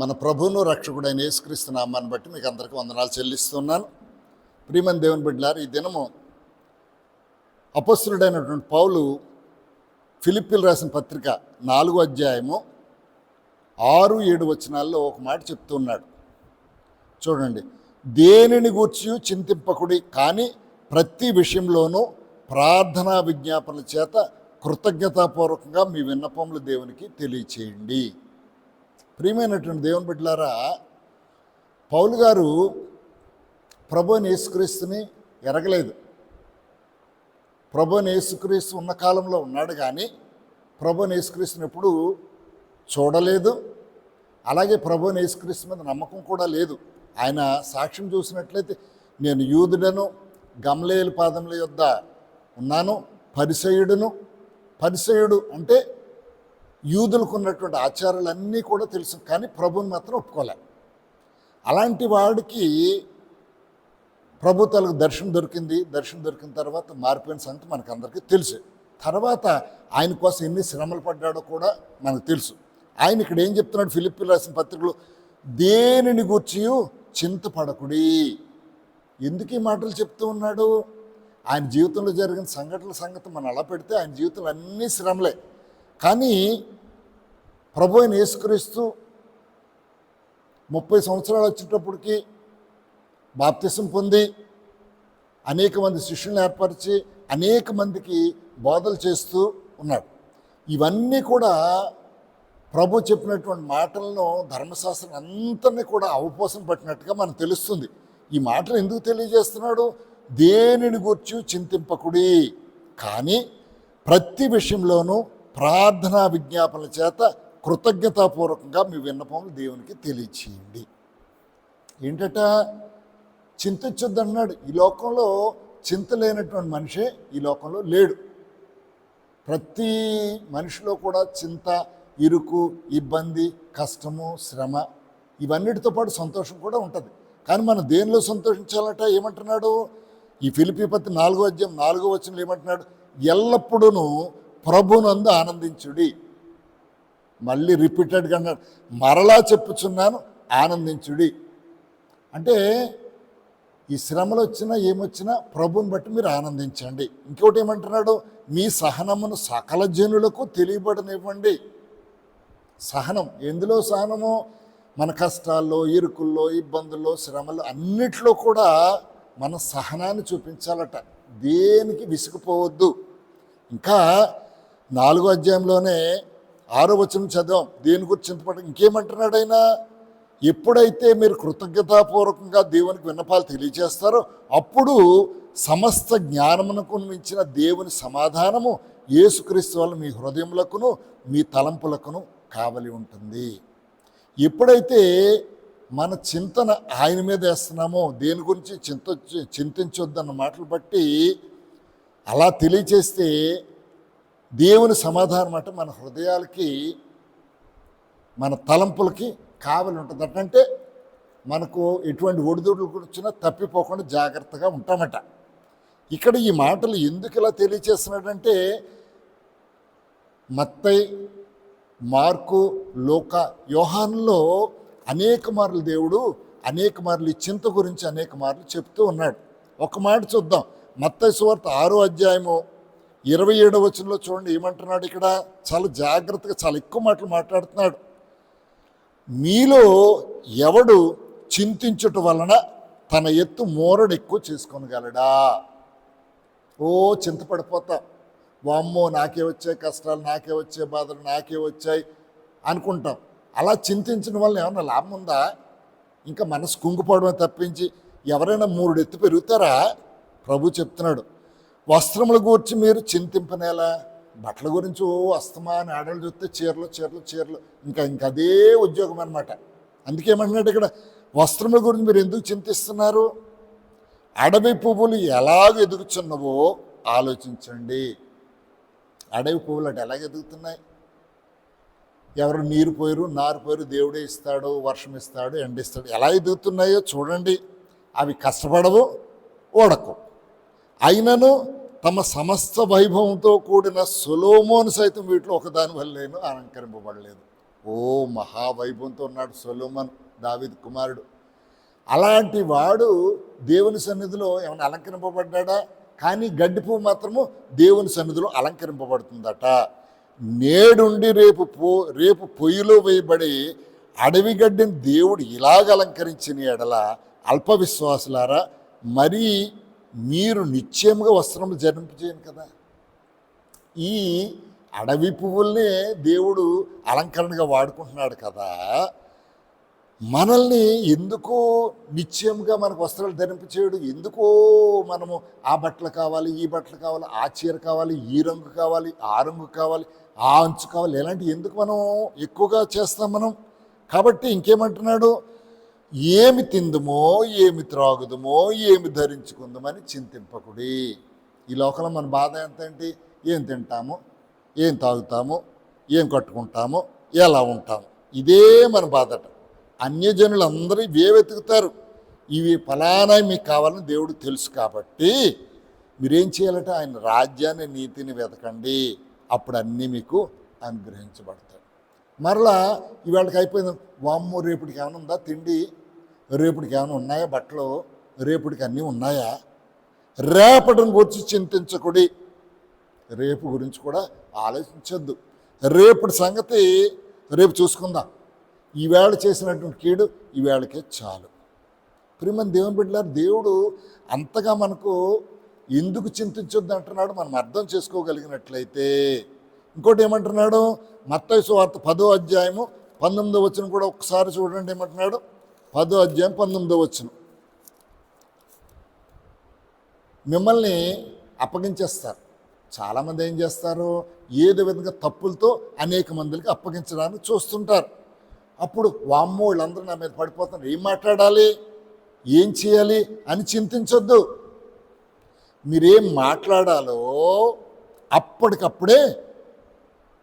మన ప్రభువును రక్షకుడైన యేసుక్రీస్తు నామాన్ని బట్టి మీకు అందరికీ వందనాలు చెల్లిస్తున్నాను. ప్రియమని దేవుని బిడ్డలారు ఈ దినము అపస్తుడైనటువంటి పౌలు ఫిలిప్పిల్ రాసిన పత్రిక నాలుగో అధ్యాయము ఆరు ఏడు వచనాల్లో ఒక మాట చెప్తున్నాడు చూడండి దేనిని గూర్చి చింతింపకుడి కానీ ప్రతి విషయంలోనూ ప్రార్థనా విజ్ఞాపనల చేత కృతజ్ఞతాపూర్వకంగా మీ విన్నపములు దేవునికి తెలియచేయండి. ప్రియమైనటువంటి దేవుని బిడ్డలారా పౌలు గారు ప్రభుని యేసుక్రీస్తుని ఎరగలేదు. ప్రభుని యేసుక్రీస్తు ఉన్న కాలంలో ఉన్నాడు కానీ ప్రభుని యేసుక్రీస్తుని ఎప్పుడు చూడలేదు. అలాగే ప్రభుని యేసుక్రీస్తు మీద నమ్మకం కూడా లేదు. ఆయన సాక్ష్యం చూసినట్లయితే నేను యూదుడను గమలేయుల పాదముల యొద్ద ఉన్నాను పరిసయుడును. పరిసయుడు అంటే యూదులకు ఉన్నటువంటి ఆచారాలన్నీ కూడా తెలుసు కానీ ప్రభుని మాత్రం ఒప్పుకోలే. అలాంటి వాడికి ప్రభు తలకు దర్శనం దొరికింది దర్శనం దొరికిన తర్వాత మారిపోయిన సంగతి మనకు అందరికీ తెలుసు. తర్వాత ఆయన కోసం ఎన్ని శ్రమలు పడ్డాడో కూడా మనకు తెలుసు. ఆయన ఇక్కడ ఏం చెప్తున్నాడు? ఫిలిప్పి రాసిన పత్రికలో దేనిని గూర్చి చింతపడకుడి. ఎందుకు ఈ మాటలు చెప్తూ ఉన్నాడు? ఆయన జీవితంలో జరిగిన సంఘటనల సంగతి మనం అలా పెడితే ఆయన జీవితంలో అన్ని శ్రమలే. కానీ ప్రభు అయిన యేసుక్రీస్తు ముప్పై సంవత్సరాలు వచ్చేటప్పటికి బాప్తిసం పొంది అనేక మంది శిష్యులను ఏర్పరిచి అనేక మందికి బోధలు చేస్తూ ఉన్నాడు. ఇవన్నీ కూడా ప్రభు చెప్పినటువంటి మాటలను ధర్మశాస్త్రం అంతని కూడా అవపోసం పట్టినట్టుగా మనకు తెలుస్తుంది. ఈ మాటలు ఎందుకు తెలియజేస్తున్నాడు? దేనిని గూర్చు చింతింపకుడి. కానీ ప్రతి విషయంలోనూ ప్రార్థనా విజ్ఞాపనల చేత కృతజ్ఞతాపూర్వకంగా మీ విన్నపములు దేవునికి తెలియచేయండి. ఏంటట? చింతించొద్దు ఈ లోకంలో చింత లేనటువంటి మనిషే ఈ లోకంలో లేడు. ప్రతి మనిషిలో కూడా చింత ఇరుకు ఇబ్బంది కష్టము శ్రమ ఇవన్నిటితో పాటు సంతోషం కూడా ఉంటుంది. కానీ మనం దేనిలో సంతోషించాలట? ఏమంటున్నాడు? ఈ ఫిలిపి పత్తి నాలుగో అధ్యాయం నాలుగో వచ్చిన ఏమంటున్నాడు? ఎల్లప్పుడూ ప్రభునందు ఆనందించుడి. మళ్ళీ రిపీటెడ్గా అన్నాడు మరలా చెప్పుచున్నాను ఆనందించుడి. అంటే ఈ శ్రమలు వచ్చినా ఏమొచ్చినా ప్రభుని బట్టి మీరు ఆనందించండి. ఇంకోటి ఏమంటున్నాడు మీ సహనమును సకల జనులకు తెలియబడనివ్వండి. సహనం ఎందులో సహనము? మన కష్టాల్లో ఇరుకుల్లో ఇబ్బందుల్లో శ్రమలు అన్నిట్లో కూడా మన సహనాన్ని చూపించాలట. దేనికి విసిగిపోవద్దు. ఇంకా నాలుగో అధ్యాయంలోనే ఆరో వచనం చదివాం. దేని గురించి చింతపడ ఇంకేమంటున్నాడు ఆయన? ఎప్పుడైతే మీరు కృతజ్ఞతాపూర్వకంగా దేవునికి విన్నపాలు తెలియజేస్తారో అప్పుడు సమస్త జ్ఞానమునకు మించిన దేవుని సమాధానము యేసుక్రీస్తు వల్ల మీ హృదయములకును మీ తలంపులకును కావలి ఉంటుంది. ఎప్పుడైతే మన చింతన ఆయన మీద వేస్తున్నామో దేని గురించి చింత చింతించొద్దన్న మాటలు బట్టి అలా తెలియచేస్తే దేవుని సమాధానం అంటే మన హృదయాలకి మన తలంపులకి కావలి ఉంటుంది. అంటే మనకు ఎటువంటి ఒడిదుడులు వచ్చినా తప్పిపోకుండా జాగ్రత్తగా ఉంటామట. ఇక్కడ ఈ మాటలు ఎందుకు ఇలా తెలియచేస్తున్నాడంటే మత్తై మార్కు లోక యోహాన్లో అనేక మార్లు దేవుడు అనేక మార్లు ఈ చింత గురించి అనేక మార్లు చెప్తూ ఉన్నాడు. ఒక మాట చూద్దాం. మత్తై సువార్త ఆరో అధ్యాయము ఇరవై ఏడవ వచనంలో చూడండి ఏమంటున్నాడు ఇక్కడ? చాలా జాగ్రత్తగా చాలా ఎక్కువ మాటలు మాట్లాడుతున్నాడు. మీలో ఎవడు చింతించుట వలన తన ఎత్తు మోరడు ఎక్కువ చేసుకోనగలడా? ఓ చింతపడిపోతాం. వామ్మో నాకే వచ్చాయి కష్టాలు నాకే వచ్చే బాధలు నాకే వచ్చాయి అనుకుంటాం. అలా చింతించడం వల్ల ఏమన్నా లాభం ఉందా? ఇంకా మనసు కుంగిపోవడమే తప్పించి ఎవరైనా మూడు ఎత్తు పెరుగుతారా? ప్రభు చెప్తున్నాడు. వస్త్రముల గురించి మీరు చింతింపనేలా? బట్టల గురించి ఓ అస్తమాని ఆడలు చూస్తే చీరలు చీరలు చీరలు. ఇంకా ఇంకా అదే ఉద్యోగం అనమాట అందుకేమంటున్నాడు ఇక్కడ వస్త్రముల గురించి మీరు ఎందుకు చింతిస్తున్నారు? అడవి పువ్వులు ఎలాగ ఎదుగుచున్నవో ఆలోచించండి. అడవి పువ్వులు అటు ఎలాగ ఎదుగుతున్నాయి? ఎవరు నీరు పోయరు నారు పోయరు దేవుడే ఇస్తాడు వర్షం ఇస్తాడు ఎండిస్తాడు ఎలా ఎదుగుతున్నాయో చూడండి. అవి కష్టపడవు ఓడకు. అయినను తమ సమస్త వైభవంతో కూడిన సొలోమోను సైతం వీటిలో ఒకదాని వల్లేను అలంకరింపబడలేదు. ఓ మహావైభవంతో ఉన్నాడు సొలోమన్ దావిద్ కుమారుడు. అలాంటి వాడు దేవుని సన్నిధిలో ఏమైనా అలంకరింపబడ్డా కానీ గడ్డి పువ్వు మాత్రము దేవుని సన్నిధిలో అలంకరింపబడుతుందట. నేడుండి రేపు పో రేపు పొయ్యిలో వేయబడి అడవి గడ్డిని దేవుడు ఇలాగ అలంకరించిన ఎడల అల్ప విశ్వాసులారా మరీ మీరు నిశ్చయముగా వస్త్రములు జరింపజేయను కదా. ఈ అడవి పువ్వుల్నే దేవుడు అలంకరణగా వాడుకుంటున్నాడు కదా. మనల్ని ఎందుకు నిశ్చయంగా మనకు వస్త్రాలు ధరింపచేయడు. ఎందుకో మనము ఆ బట్టలు కావాలి ఈ బట్టలు కావాలి ఆ చీర కావాలి ఈ రంగు కావాలి ఆ రంగు కావాలి ఆ అంచు కావాలి. ఇలాంటివి ఎందుకు మనం ఎక్కువగా చేస్తాం మనం? కాబట్టి ఇంకేమంటున్నాడు? ఏమి తిందుమో ఏమి త్రాగుదుమో ఏమి ధరించుకుందామని చింతింపకుడి. ఈ లోకంలో మన బాధ ఎంత ఏంటి ఏం తింటాము? ఏం తాగుతాము? ఏం కట్టుకుంటాము? ఎలా ఉంటాము? ఇదే మన బాధట. అన్యజనులు అందరూ ఇవే వెతుకుతారు. ఇవి ఫలానా మీకు కావాలని దేవుడు తెలుసు కాబట్టి మీరేం చేయాలంటే? ఆయన రాజ్యాన్ని నీతిని వెతకండి. అప్పుడు అన్నీ మీకు అనుగ్రహించబడతాయి. మరలా ఇవాళకి అయిపోయింది. వామ్ము రేపటికి ఏమైనా ఉందా? తిండి? రేపటికి ఏమైనా ఉన్నాయా? బట్టలు? రేపటికి అన్నీ ఉన్నాయా? రేపటిని గురించి చింతించకుడి. రేపు గురించి కూడా ఆలోచించొద్దు. రేపటి సంగతి రేపు చూసుకుందాం. ఈవేళ చేసినటువంటి కీడు ఈవేళకే చాలు. ప్రియమని దేవుని బిడ్డలారు దేవుడు అంతగా మనకు ఎందుకు చింతించొద్దు అంటున్నాడు మనం అర్థం చేసుకోగలిగినట్లయితే ఇంకోటి ఏమంటున్నాడు? మత్తైసు వార్త పదో అధ్యాయము పంతొమ్మిదో వచ్చిన కూడా ఒకసారి చూడండి ఏమంటున్నాడు? పదో అధ్యాయం పంతొమ్మిదో వచ్చిన మిమ్మల్ని అప్పగించేస్తారు. చాలామంది ఏం చేస్తారు? ఏదో విధంగా తప్పులతో అనేక మందికి అప్పగించడానికి చూస్తుంటారు. అప్పుడు వామ్మో వీళ్ళందరూ నా మీద పడిపోతున్నారు. ఏం మాట్లాడాలి? ఏం చేయాలి? అని చింతించొద్దు. మీరేం మాట్లాడాలో అప్పటికప్పుడే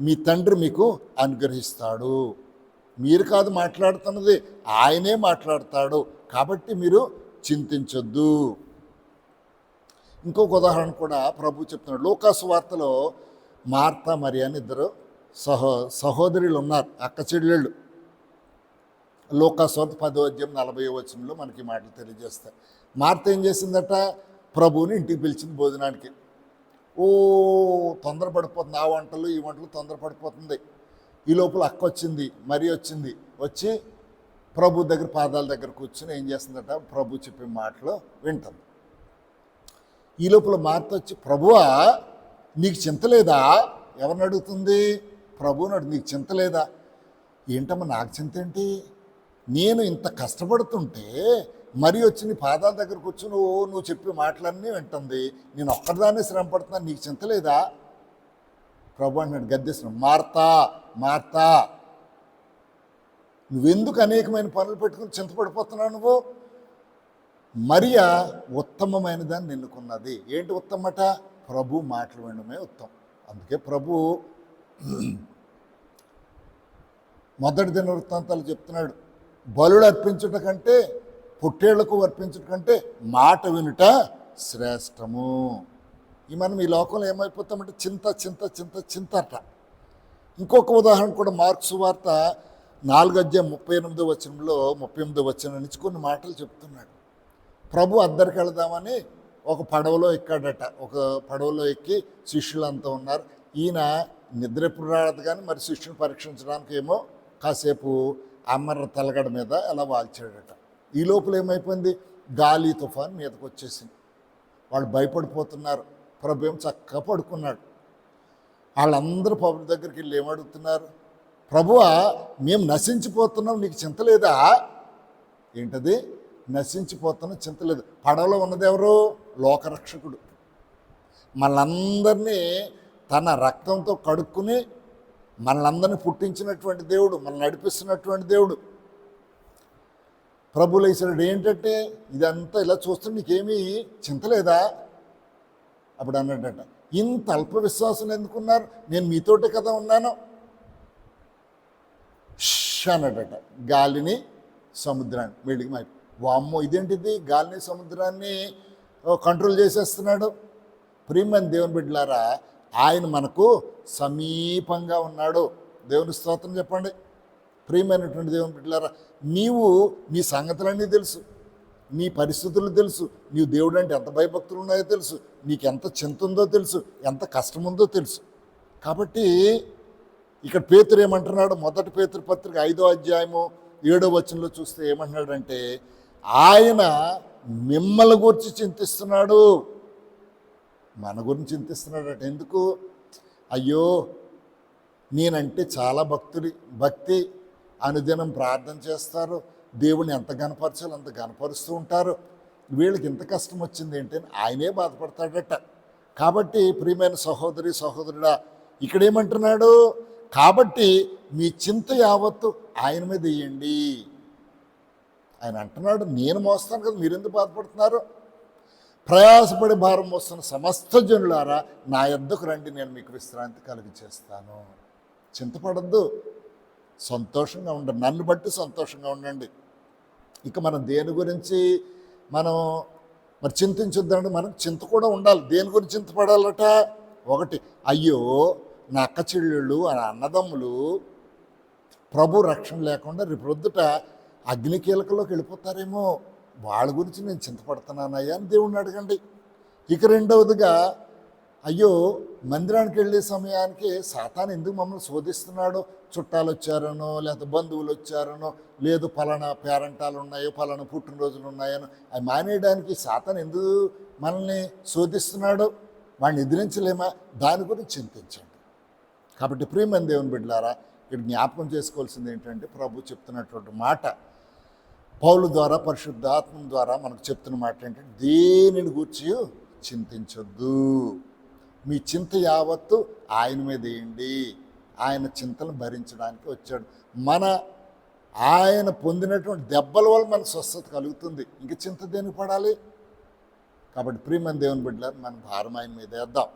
మీ తండ్రి మీకు అనుగ్రహిస్తాడు. మీరు కాదు మాట్లాడుతున్నది ఆయనే మాట్లాడతాడు. కాబట్టి మీరు చింతించొద్దు. ఇంకొక ఉదాహరణ కూడా ప్రభు చెప్తున్నాడు. లోకాసు వార్తలో మార్త మరి అని ఇద్దరు సహో సహోదరులు ఉన్నారు. అక్క చెల్లెళ్ళు. లోకాస్వార్త పదో నలభై వచనంలో మనకి మాటలు తెలియజేస్తాయి. మార్త ఏం చేసిందట? ప్రభువుని ఇంటికి పిలిచింది భోజనానికి. ఓ తొందరపడిపోతుంది. ఆ వంటలు ఈ వంటలు తొందరపడిపోతుంది. ఈ లోపల అక్క వచ్చింది మరి వచ్చింది. వచ్చి ప్రభు దగ్గర పాదాల దగ్గర కూర్చుని ఏం చేస్తుందట? ప్రభు చెప్పే మాటలు వింటుంది. ఈ లోపల మార్త వచ్చి ప్రభువా నీకు చింత లేదా? ఎవరిని అడుగుతుంది? ప్రభువుని అడుగు నీకు చింత లేదా? ఏంటమ్మా నాకు చింత ఏంటి? నేను ఇంత కష్టపడుతుంటే మరి వచ్చి నీ పాదాల దగ్గరకు వచ్చి నువ్వు నువ్వు చెప్పే మాటలన్నీ వింటుంది. నేను ఒక్కదాన్నే శ్రమ పడుతున్నాను నీకు చింతలేదా ప్రభు ప్రభు అన్నాడు గద్దెసిన మార్తా మార్తా. నువ్వెందుకు అనేకమైన పనులు పెట్టుకుని చింతపడిపోతున్నావు నువ్వు? మరియా ఉత్తమమైన దాన్ని ఎన్నుకున్నది ఏంటి ఉత్తమట? ప్రభు మాటలు వినడమే ఉత్తమం. అందుకే ప్రభు మొదటి దిన వృత్తాంతాలు చెప్తున్నాడు. బలుడు అర్పించుట కంటే పుట్టేళ్ళకు అర్పించుట కంటే మాట వినుట శ్రేష్టము. ఈ మనం ఈ లోకంలో ఏమైపోతామంటే చింత చింత చింత చింతట ఇంకొక ఉదాహరణ కూడా మార్క్స్ వార్త నాలుగు అధ్యాయం ముప్పై ఎనిమిదో వచనంలో ముప్పై ఎనిమిదో వచనం నుంచి కొన్ని మాటలు చెప్తున్నాడు. ప్రభు అద్దరికి వెళదామని ఒక పడవలో ఎక్కాడట. ఒక పడవలో ఎక్కి శిష్యులంతా ఉన్నారు. ఈయన నిద్ర ఎప్పుడు రాదు కానీ మరి శిష్యుని పరీక్షించడానికి ఏమో కాసేపు అమ్మర తలగడ మీద అలా వాల్చాడట. ఈ లోపల ఏమైపోయింది? గాలి తుఫాన్ మీదకు వచ్చేసింది. వాళ్ళు భయపడిపోతున్నారు. ప్రభు ఏం చక్కగా పడుకున్నాడు. వాళ్ళందరూ ప్రభు దగ్గరికి వెళ్ళి ఏమడుగుతున్నారు ప్రభువా మేము నశించిపోతున్నాం నీకు చింత లేదా? ఏంటది? నశించిపోతున్నాం చింత లేదు. పడవలో ఉన్నదెవరు లోకరక్షకుడు. మనందరినీ తన రక్తంతో కడుక్కుని మనందరినీ పుట్టించినటువంటి దేవుడు మనల్ని నడిపిస్తున్నటువంటి దేవుడు. ప్రభులు ఏంటంటే ఇదంతా ఇలా చూస్తుంటే నీకేమీ చింత లేదా? అప్పుడు అన్నాడట ఇంత అల్ప విశ్వాసం ఎందుకున్నారు? నేను మీతోటే కదా ఉన్నాను. అన్నాడట గాలిని సముద్రాన్ని వీళ్ళకి మరి వామ్మో ఇదేంటిది? గాలిని సముద్రాన్ని కంట్రోల్ చేసేస్తున్నాడు. ప్రియమైన దేవుని బిడ్డలారా ఆయన మనకు సమీపంగా ఉన్నాడు. దేవుని స్తోత్రం చెప్పండి. ప్రియమైనటువంటి దేవుని బిడ్డలారా నీవు నీ సంగతులన్నీ తెలుసు నీ పరిస్థితులు తెలుసు నీవు దేవుడు అంటే ఎంత భయభక్తులు ఉన్నాయో తెలుసు నీకు ఎంత చింత ఉందో తెలుసు ఎంత కష్టం ఉందో తెలుసు. కాబట్టి ఇక్కడ పేతురు ఏమంటున్నాడు? మొదటి పేతురు పత్రిక ఐదో అధ్యాయము ఏడో వచనంలో చూస్తే ఏమంటున్నాడంటే ఆయన మిమ్మల్ని గురించి చింతిస్తున్నాడు. మన గురించి చింతిస్తున్నాడట. ఎందుకు? అయ్యో నేనంటే చాలా భక్తుడి భక్తి అనుదినం ప్రార్థన చేస్తారు. దేవుని ఎంత గనపరచాలో అంత గనపరుస్తూ ఉంటారు. వీళ్ళకి ఇంత కష్టం వచ్చింది ఏంటి అని ఆయనే బాధపడతాడట. కాబట్టి ప్రియమైన సహోదరి సహోదరుడా ఇక్కడేమంటున్నాడు కాబట్టి మీ చింత యావత్తు ఆయన మీద వేయండి. ఆయన అంటున్నాడు నేను మోస్తాను కదా మీరెందుకు బాధపడుతున్నారు? ప్రయాసపడి భారం మోస్తున్న సమస్త జనులారా నా ఎద్దకు రండి నేను మీకు విశ్రాంతి కలిగి చేస్తాను చింతపడద్దు. సంతోషంగా ఉండండి నన్ను బట్టి సంతోషంగా ఉండండి. ఇక మనం దేని గురించి మనం మరి చింతించొద్దండి మనం చింత కూడా ఉండాలి. దేని గురించి చింతపడాలట? ఒకటి అయ్యో నా అక్క చెల్లెళ్ళు నా అన్నదమ్ములు ప్రభు రక్షణ లేకుండా రేపు అగ్ని అగ్నికీలకలోకి వెళ్ళిపోతారేమో. వాళ్ళ గురించి నేను చింతపడుతున్నానయ్యా అని దేవుణ్ణి అడగండి. ఇక రెండవదిగా అయ్యో మందిరానికి వెళ్ళే సమయానికి సాతాన్ ఎందుకు మమ్మల్ని శోధిస్తున్నాడు? చుట్టాలు వచ్చారనో లేకపోతే బంధువులు వచ్చారనో లేదు పలానా పేరంటాలు ఉన్నాయో పలానా పుట్టినరోజులు ఉన్నాయనో అవి మానేయడానికి సాతాన్ ఎందుకు మనల్ని శోధిస్తున్నాడు వాడిని ఎదిరించలేమా? దాని గురించి చింతించండి. కాబట్టి ప్రియమైన దేవుని బిడ్డలారా ఇక్కడ జ్ఞాపకం చేసుకోవాల్సింది ఏంటంటే ప్రభు చెప్తున్నటువంటి మాట పౌలు ద్వారా పరిశుద్ధాత్మ ద్వారా మనకు చెప్తున్న మాట ఏంటంటే దేనిని గూర్చి చింతించొద్దు. మీ చింత యావత్తు ఆయన మీద వేయండి. ఆయన చింతను భరించడానికి వచ్చాడు. మన ఆయన పొందినటువంటి దెబ్బల వల్ల మన స్వస్థత కలుగుతుంది. ఇంక చింత దేనికి పడాలి? కాబట్టి ప్రియమైన దేవుని బిడ్డలారు మన భారం ఆయన మీద వేద్దాం.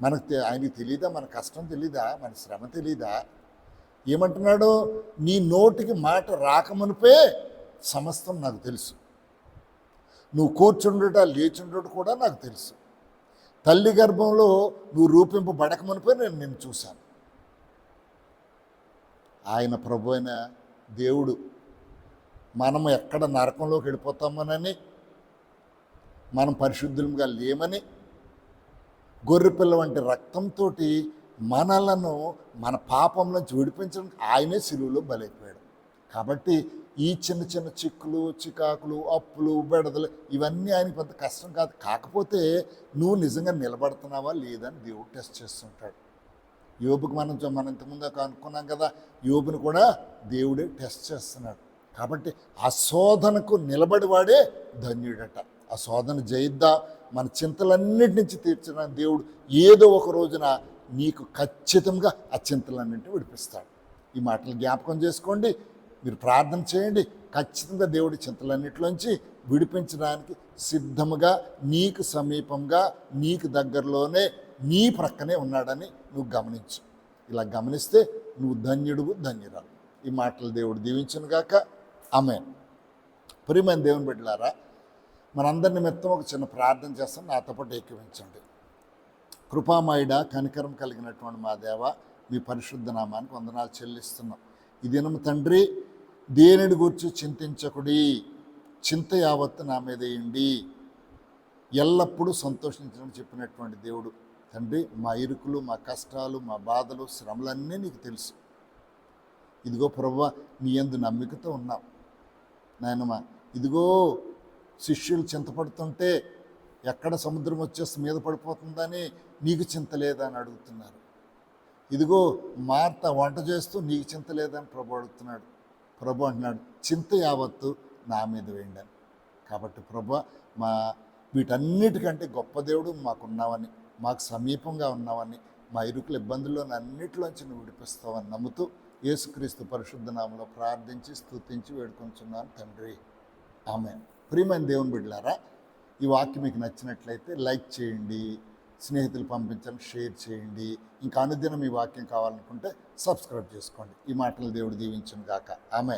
మనకు ఆయనకి తెలియదా మన కష్టం తెలీదా? మన శ్రమ తెలీదా? ఏమంటున్నాడు? నీ నోటికి మాట రాకమునిపే సమస్తం నాకు తెలుసు. నువ్వు కూర్చుండుట లేచుండుట కూడా నాకు తెలుసు. తల్లి గర్భంలో నువ్వు రూపింపబడకమనిపోయి నేను నిన్ను చూశాను. ఆయన ప్రభు అయిన దేవుడు మనం ఎక్కడ నరకంలోకి వెళ్ళిపోతామనని మనం పరిశుద్ధులుగా లేమని గొర్రెపిల్ల వంటి రక్తంతో మనలను మన పాపం నుంచి విడిపించడానికి ఆయనే సిలువలో బలైపోయాడు. కాబట్టి ఈ చిన్న చిన్న చిక్కులు చికాకులు అప్పులు బెడదలు ఇవన్నీ ఆయనకి పెద్ద కష్టం కాదు. కాకపోతే నువ్వు నిజంగా నిలబడుతున్నావా లేదని దేవుడు టెస్ట్ చేస్తుంటాడు. యోబుకి మనం మనం ఇంతకుముందు అనుకున్నాం కదా యోబుని కూడా దేవుడే టెస్ట్ చేస్తున్నాడు. కాబట్టి ఆ శోధనకు నిలబడి వాడే ధన్యుడట. ఆ శోధన జయిద్దా మన చింతలన్నిటి నుంచి తీర్చిన దేవుడు ఏదో ఒక రోజున నీకు ఖచ్చితంగా ఆ చింతలన్నింటి విడిపిస్తాడు. ఈ మాటలు జ్ఞాపకం చేసుకోండి. మీరు ప్రార్థన చేయండి. ఖచ్చితంగా దేవుడి చింతలన్నిటిలోంచి విడిపించడానికి సిద్ధముగా నీకు సమీపంగా నీకు దగ్గరలోనే నీ ప్రక్కనే ఉన్నాడని నువ్వు గమనించు. ఇలా గమనిస్తే నువ్వు ధన్యుడు ధన్యురాలు. ఈ మాటలు దేవుడు దీవించను గాక. ఆమె ప్రియమైన దేవుని బిడ్డలారా మనందరి నిమిత్తం ఒక చిన్న ప్రార్థన చేస్తాను. నాతో పాటు ఏకీవించండి. కృపామయుడ కనికరం కలిగినటువంటి మా దేవ మీ పరిశుద్ధ నామానికి వందనాలు చెల్లిస్తున్నాం. ఈ దినం తండ్రి దేనిని గురించి చింతించకుడి? చింత యావత్తు నా మీద వేయండి ఎల్లప్పుడూ సంతోషించడం చెప్పినటువంటి దేవుడు. తండ్రి మా ఇరుకులు మా కష్టాలు మా బాధలు శ్రమలన్నీ నీకు తెలుసు. ఇదిగో ప్రభు నీ ఎందు నమ్మికతో ఉన్నాం. నాయనమా ఇదిగో శిష్యులు చింతపడుతుంటే ఎక్కడ సముద్రం వచ్చేసి మీద పడిపోతుందని నీకు చింత లేదా అని అడుగుతున్నారు. ఇదిగో మార్త వంట చేస్తూ నీకు చింత లేదని ప్రభు అడుగుతున్నాడు. ప్రభు అంటున్నాడు చింత యావత్తు నా మీద వేయండి కాబట్టి ప్రభు మా వీటన్నిటికంటే గొప్ప దేవుడు మాకున్నావని మాకు సమీపంగా ఉన్నావని మా ఇరుకుల ఇబ్బందుల్లో అన్నిటిలోంచి నువ్వు విడిపిస్తావని నమ్ముతూ యేసుక్రీస్తు పరిశుద్ధ నామంలో ప్రార్థించి స్తుతించి వేడుకొంచున్నాను తండ్రి. ఆమె ప్రియమైన దేవుని బిడ్డలారా ఈ వాక్యం మీకు నచ్చినట్లయితే లైక్ చేయండి స్నేహితులు పంపించండి షేర్ చేయండి. ఇంకా అనుదినం ఈ వాక్యం కావాలనుకుంటే సబ్స్క్రైబ్ చేసుకోండి. ఈ మాటలు దేవుడు దీవించును గాక ఆమె